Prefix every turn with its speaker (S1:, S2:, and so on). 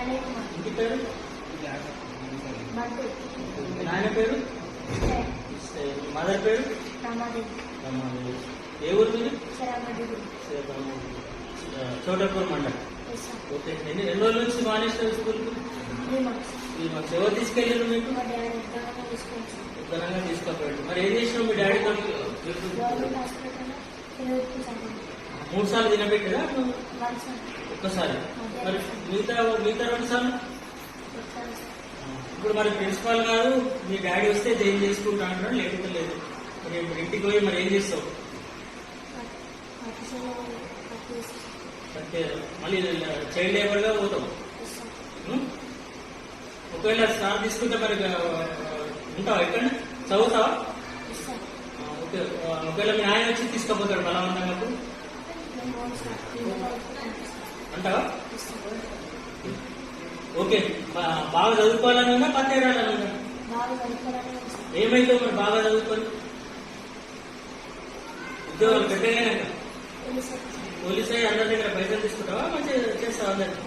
S1: ఇంటి పేరు? నాయన పేరు? మదర్ పేరు. ఏ ఊరు మీరు? చోటపూర్ మండలం. ఓకే. ఎన్ని ఎన్ని రోజుల నుంచి మానేశ్వర స్కూల్కి?
S2: మంత్స్.
S1: ఎవరు తీసుకెళ్ళారు మీకు?
S2: డాడీ
S1: ఉత్తరంగా తీసుకుపోయాడు మరి ఏం చేసినావు మీ డాడీతో మూడు సార్లు తినబెట్టారా?
S2: వన్స్
S1: ఒక్కసారి. మరి మిగతా మిగతా రెండు సార్లు? ఇప్పుడు మరి ప్రిన్సిపాల్ గారు మీ డాడీ వస్తే ఏం చేసుకుంటా అంటారు లేకపోతే లేదు. మరి ఇప్పుడు ఇంటికి పోయి మరి ఏం చేస్తావు? మళ్ళీ చైల్డ్ లేబర్గా పోతావు ఉం? ఒకవేళ సార్ తీసుకుంటే మరి ఉంటావా ఎక్కడ చదువుతావా? ఓకే. ఒకవేళ మీ ఆయన వచ్చి తీసుకుపోతాడు బలవంతంగా అంటావా? ఓకే బాగా చదువుకోవాలని ఉన్నా
S2: ఇస్తాను
S1: ఏమైతే మరి బాగా చదువుకొని? ఉద్యోగాలు పెట్టగానే పోలీస్ అయ్యి అందరి దగ్గర పైసలు తీసుకుంటావా? మంచిగా చేస్తావా అందరికి?